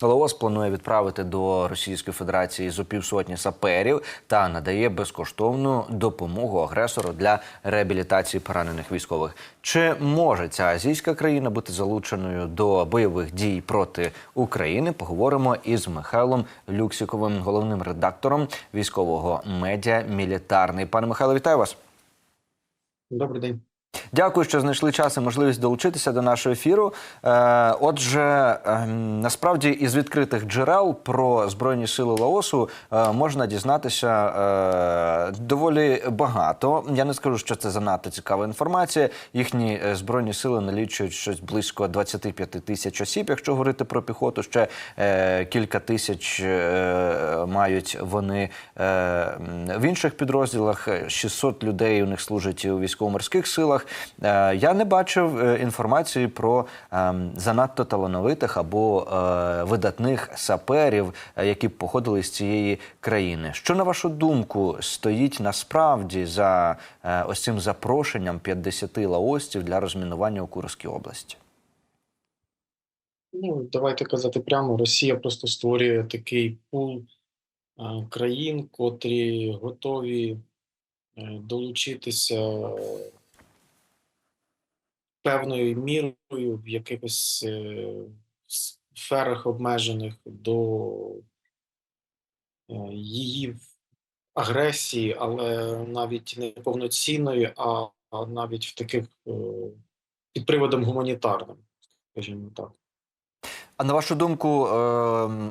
Лаос планує відправити до Російської Федерації зо півсотні саперів та надає безкоштовну допомогу агресору для реабілітації поранених військових. Чи може ця азійська країна бути залученою до бойових дій проти України? Поговоримо із Михайлом Люксіковим, головним редактором військового медіа Мілітарний. Пане Михайло, вітаю вас. Добрий день. Дякую, що знайшли час і можливість долучитися до нашого ефіру. Е, отже, е, насправді із відкритих джерел про збройні сили Лаосу е, можна дізнатися е, доволі багато. Я не скажу, що це занадто цікава інформація. Їхні збройні сили налічують щось близько 25 тисяч осіб. Якщо говорити про піхоту, ще кілька тисяч мають вони в інших підрозділах. 600 людей у них служать у військово-морських силах. Е, Я не бачив е, інформації про е, занадто талановитих або е, видатних саперів, які б походили з цієї країни. Що на вашу думку стоїть насправді за ось цим запрошенням 50 лаосців для розмінування у Курській області? Ну, давайте казати прямо, Росія просто створює такий пул країн, котрі готові долучитися певною мірою в якихось е, сферах обмежених до е, її агресії, але навіть не повноцінної, а, навіть в таких е, під приводом гуманітарним, скажімо так. А на вашу думку, е,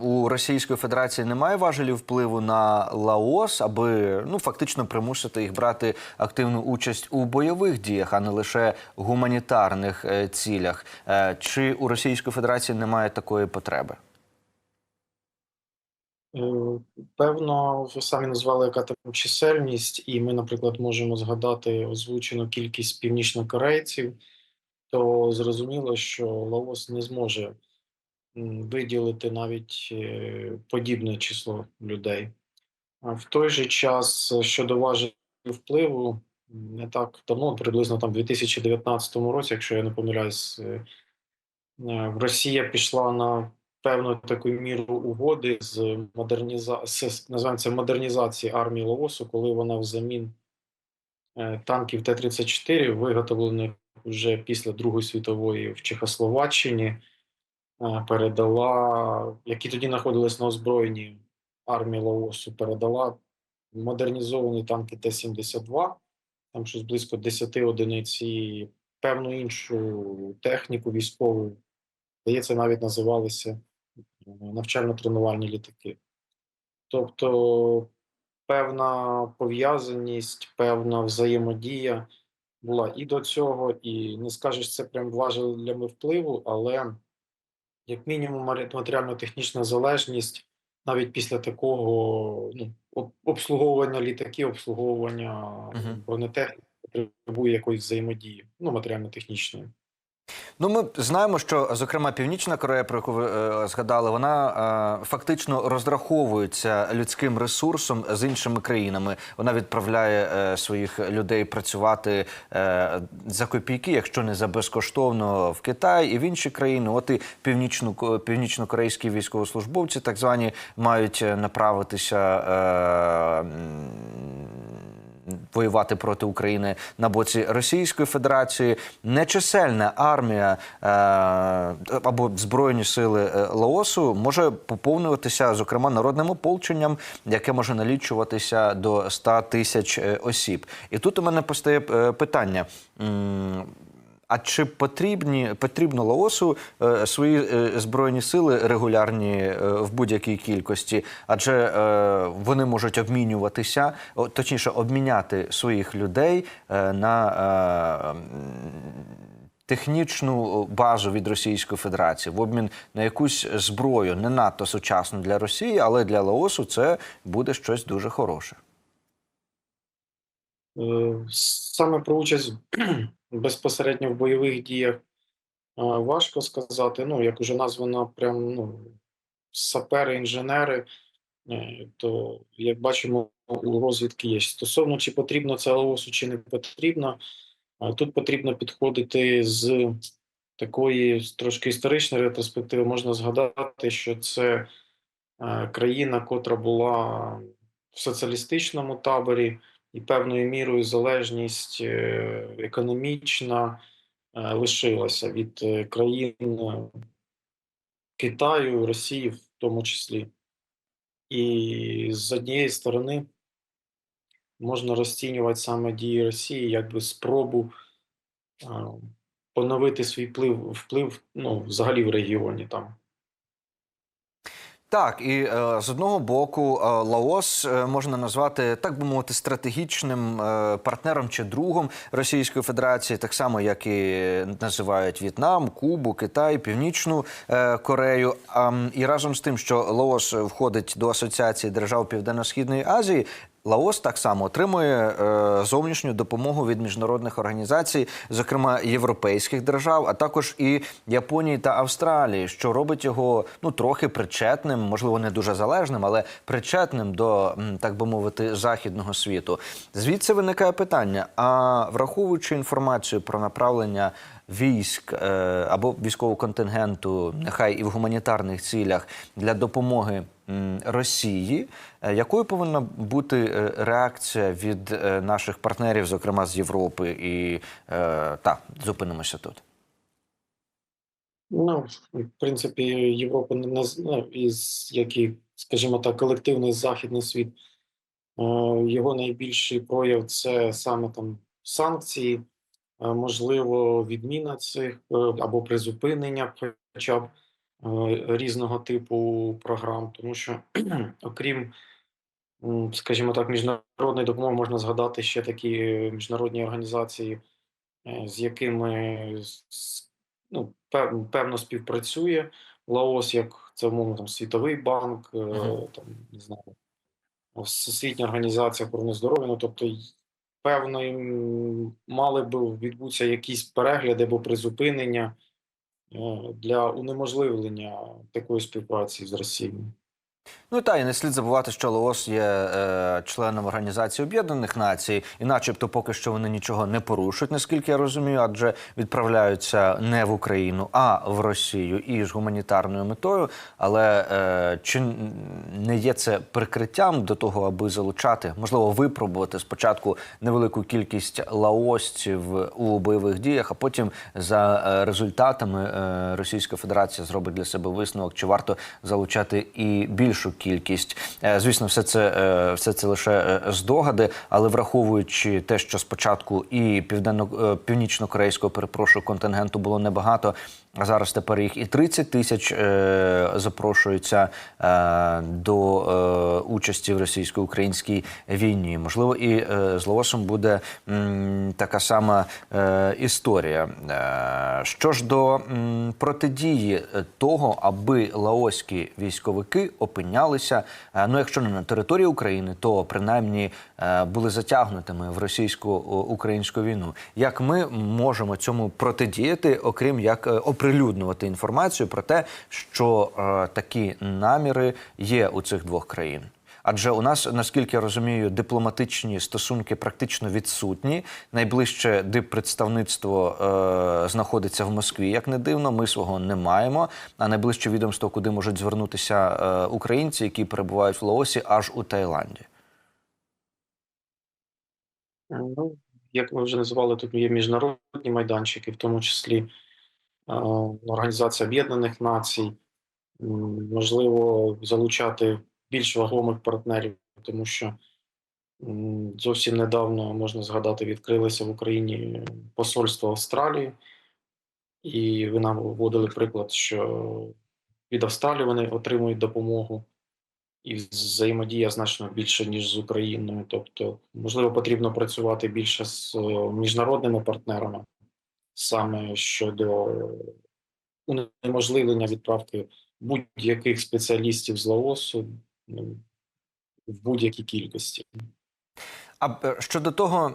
у Російської Федерації немає важелів впливу на Лаос, аби ну фактично примусити їх брати активну участь у бойових діях, а не лише гуманітарних е, цілях? Е, Чи у Російської Федерації немає такої потреби? Е, Певно, ви самі назвали, яка там чисельність, і ми, наприклад, можемо згадати озвучену кількість північнокорейців, то зрозуміло, що Лаос не зможе виділити навіть е, подібне число людей. В той же час е, щодо важелів впливу, не так давно, приблизно там в 2019 році, якщо я не помиляюсь, е, Росія пішла на певну таку міру угоди з модерніза... це модернізації армії Лаосу, коли вона взамін танків Т-34, виготовлених вже після Другої світової в Чехословаччині, передала, які тоді знаходились на озброєнні армії Лаосу, передала модернізовані танки Т-72, там щось близько 10 одиниць і певну іншу техніку військову. Здається, навіть називалися е, навчально-тренувальні літаки. Тобто певна пов'язаність, певна взаємодія була і до цього, і не скажеш, це прям важелями впливу, але як мінімум матеріально-технічна залежність навіть після такого ну, обслуговування літаків, обслуговування бронетехніки потребує якоїсь взаємодії, ну матеріально-технічної. Ну, ми знаємо, що зокрема Північна Корея, про яку ви е, згадали, вона е, фактично розраховується людським ресурсом з іншими країнами. Вона відправляє е, своїх людей працювати е, за копійки, якщо не за безкоштовно в Китай і в інші країни. От і північну північнокорейські військовослужбовці, так звані, мають е, направитися. Е, воювати проти України на боці Російської Федерації. Нечисельна армія е, або збройні сили е, Лаосу може поповнюватися, зокрема, народним ополченням, яке може налічуватися до 100 тисяч е, осіб. І тут у мене постає питання. А чи потрібні потрібно Лаосу е, свої е, збройні сили регулярні е, в будь-якій кількості? Адже е, вони можуть обмінюватися, точніше, обміняти своїх людей е, на е, технічну базу від Російської Федерації в обмін на якусь зброю, не надто сучасну для Росії, але для Лаосу це буде щось дуже хороше. Е, Саме про участь безпосередньо в бойових діях важко сказати. Ну, як уже названо, прям ну, сапери, інженери, е, то як бачимо, у розвідки є. Стосовно чи потрібно це ЛОСу, чи не потрібно, тут потрібно підходити з такої трошки історичної ретроспективи можна згадати, що це е, країна, котра була в соціалістичному таборі, і певною мірою залежність е, економічна е, лишилася від е, країн Китаю, Росії, в тому числі. І з однієї сторони можна розцінювати саме дії Росії як би спробу поновити свій вплив, вплив ну, взагалі в регіоні там. Так, і е, з одного боку, е, Лаос е, можна назвати так би мовити стратегічним партнером чи другом Російської Федерації, так само як і називають В'єтнам, Кубу, Китай, Північну Корею. А, і разом з тим, що Лаос входить до Асоціації держав Південно-Східної Азії. Лаос так само отримує е, зовнішню допомогу від міжнародних організацій, зокрема європейських держав, а також і Японії та Австралії, що робить його ну трохи причетним, можливо, не дуже залежним, але причетним до так би мовити західного світу. Звідси виникає питання: а враховуючи інформацію про направлення військ е, або військового контингенту, нехай і в гуманітарних цілях для допомоги Росії, е, якою повинна бути е, реакція від наших партнерів, зокрема з Європи, і так, зупинимося тут. Ну, в принципі, Європа не із як і, скажімо так, колективний західний світ. Його найбільший прояв це саме там санкції, можливо, відміна цих е, або призупинення, хоча б е, різного типу програм, тому що окрім, скажімо так, міжнародної допомоги можна згадати ще такі е, міжнародні організації, е, з якими ну, певно співпрацює. Лаос, як це умовно там Світовий банк, е, там не знаю, Всесвітня організація охорони здоров'я. Ну тобто, певно, мали б відбутися якісь перегляди або призупинення е, для унеможливлення такої співпраці з Росією. Ну та і не слід забувати, що Лаос є е, членом Організації Об'єднаних Націй, і, начебто, поки що вони нічого не порушують, наскільки я розумію, адже відправляються не в Україну, а в Росію і з гуманітарною метою. Але е, чи не є це прикриттям до того, аби залучати, можливо, випробувати спочатку невелику кількість лаосців у бойових діях, а потім за е, результатами е, Російська Федерація зробить для себе висновок, чи варто залучати і більшу кількість. Е, Звісно, все це е, все це лише е, здогади, але враховуючи те, що спочатку і південно е, північно-корейського перепрошую контингенту було небагато. А зараз тепер їх і 30 тисяч е, запрошуються е, до е, участі в російсько-українській війні. Можливо, і е, з Лаосом буде м, така сама е, історія. Е, що ж до м, протидії того, аби лаоські військовики опинялися, е, ну якщо не на території України, то принаймні е, були затягнутими в російсько-українську війну. Як ми можемо цьому протидіяти, окрім як е, оприлюднювати інформацію про те, що е, такі наміри є у цих двох країн? Адже у нас, наскільки я розумію, дипломатичні стосунки практично відсутні. Найближче диппредставництво е, знаходиться в Москві, як не дивно. Ми свого не маємо. А найближче відомство, куди можуть звернутися е, українці, які перебувають в Лаосі, аж у Таїланді. Ну, як ви вже називали, тут є міжнародні майданчики, в тому числі Організація Об'єднаних Націй, можливо, залучати більш вагомих партнерів, тому що зовсім недавно можна згадати, відкрилося в Україні посольство Австралії, і ви нам вводили приклад, що від Австралії вони отримують допомогу, і взаємодія значно більше, ніж з Україною. Тобто, можливо, потрібно працювати більше з е, міжнародними партнерами, саме щодо унеможливлення відправки будь-яких спеціалістів з Лаосу ну, в будь-якій кількості. А е, щодо того,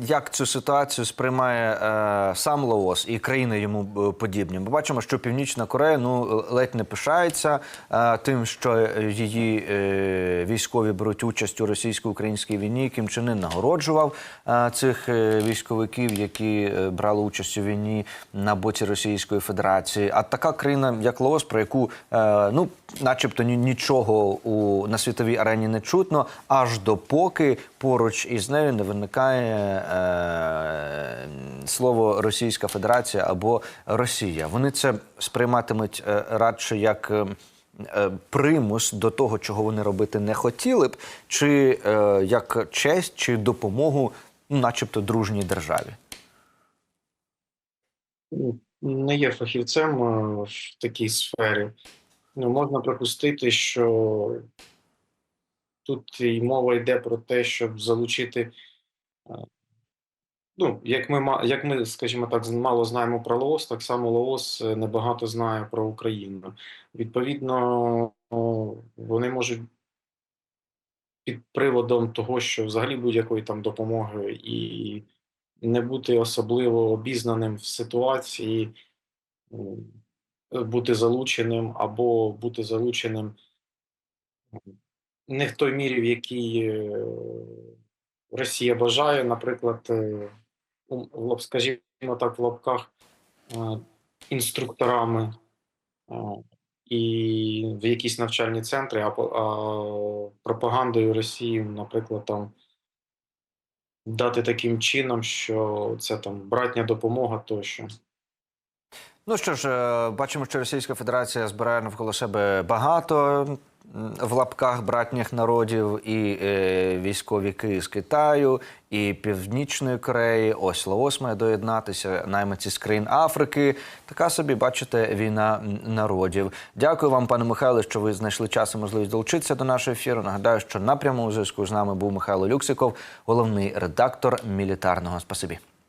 як цю ситуацію сприймає е, сам Лаос і країни йому е, подібні, ми бачимо, що Північна Корея ну ледь не пишається е, тим, що її е, військові беруть участь у російсько-українській війні. Кім Чен Ын нагороджував е, цих е, військовиків, які брали участь у війні на боці Російської Федерації. А така країна, як Лаос, про яку е, ну, начебто, ні- нічого у на світовій арені не чутно, аж допоки поруч із нею не виникає е, слово Російська Федерація або Росія. Вони це сприйматимуть е, радше як. е, е, Примус до того, чого вони робити не хотіли б, чи е, як честь, чи допомогу, ну, начебто, дружній державі. Не є фахівцем в такій сфері. Ну, можна припустити, що тут і мова йде про те, щоб залучити. е, Ну, як ми, як ми, скажімо так, мало знаємо про Лаос, так само Лаос е, небагато знає про Україну. Відповідно, вони можуть під приводом того, що взагалі будь-якої там допомоги і не бути особливо обізнаним в ситуації, бути залученим або бути залученим не в той мірі, в якій е, Росія бажає, наприклад, е, скажімо так, в лапках е, інструкторами і в якісь навчальні центри, а пропагандою Росії, наприклад, там дати таким чином, що це там братня допомога тощо. Ну що ж, е, бачимо, що Російська Федерація збирає навколо себе багато в лапках братніх народів, і е, військовики з Китаю, і Північної Кореї. Ось Лаос має доєднатися, наймиці з країн Африки. Така собі, бачите, війна народів. Дякую вам, пане Михайло, що ви знайшли час і можливість долучитися до нашого ефіру. Нагадаю, що на прямому зв'язку з нами був Михайло Люксиков, головний редактор мілітарного. Спасибі.